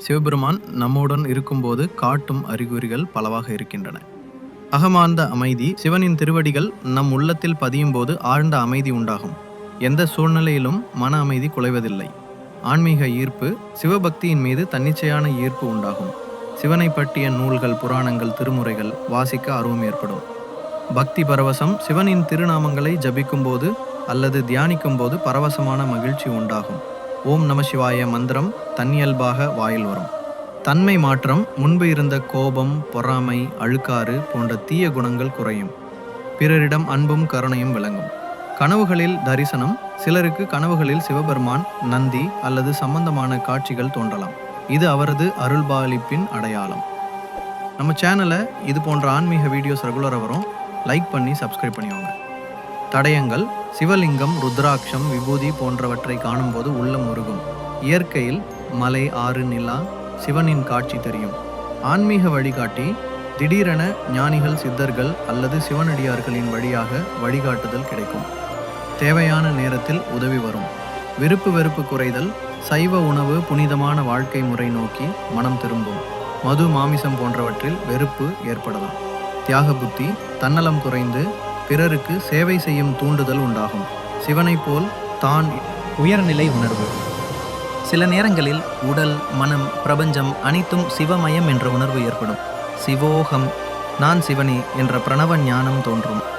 சிவபெருமான் நம்முடன் இருக்கும்போது காட்டும் அறிகுறிகள் பலவாக இருக்கின்றன. அகமார்ந்த அமைதி சிவனின் திருவடிகள் நம் உள்ளத்தில் பதியும் போது ஆழ்ந்த அமைதி உண்டாகும். எந்த சூழ்நிலையிலும் மன அமைதி குலைவதில்லை. ஆன்மீக ஈர்ப்பு சிவபக்தியின் மீது தன்னிச்சையான ஈர்ப்பு உண்டாகும். சிவனை பற்றிய நூல்கள் புராணங்கள் திருமுறைகள் வாசிக்க ஆர்வம் ஏற்படும். பக்தி பரவசம் சிவனின் திருநாமங்களை ஜபிக்கும்போது அல்லது தியானிக்கும்போது பரவசமான மகிழ்ச்சி உண்டாகும். ஓம் நம சிவாய மந்திரம் தன்னியல்பாக வாயில் வரும். தன்மை மாற்றம் முன்பு இருந்த கோபம் பொறாமை அழுக்காறு போன்ற தீய குணங்கள் குறையும். பிறரிடம் அன்பும் கருணையும் விளங்கும். கனவுகளில் தரிசனம் சிலருக்கு கனவுகளில் சிவபெருமான் நந்தி அல்லது சம்பந்தமான காட்சிகள் தோன்றலாம். இது அவரது அருள்பாலிப்பின் அடையாளம். நம்ம சேனலை இது போன்ற ஆன்மீக வீடியோஸ் ரெகுலராக வரும். லைக் பண்ணி சப்ஸ்கிரைப் பண்ணிவாங்க தடயங்கள் சிவலிங்கம் ருத்ராட்சம் விபூதி போன்றவற்றை காணும்போது உள்ளம் உருகும். இயற்கையில் மலை ஆறு நிலா சிவனின் காட்சி தெரியும். ஆன்மீக வழிகாட்டி திடீரென ஞானிகள் சித்தர்கள் அல்லது சிவனடியார்களின் வழியாக வழிகாட்டுதல் கிடைக்கும். தேவையான நேரத்தில் உதவி வரும். விருப்பு வெறுப்பு குறைதல் சைவ உணவு புனிதமான வாழ்க்கை முறை நோக்கி மனம் திரும்பும். மது மாமிசம் போன்றவற்றில் வெறுப்பு ஏற்படலாம். தியாக புத்தி தன்னலம் குறைந்து பிறருக்கு சேவை செய்யும் தூண்டுதல் உண்டாகும். சிவனைப் போல் தான் உயர்நிலை உணர்வு. சில நேரங்களில் உடல் மனம் பிரபஞ்சம் அனைத்தும் சிவமயம் என்ற உணர்வு ஏற்படும். சிவோகம் நான் சிவனே என்ற பிரணவ ஞானம் தோன்றும்.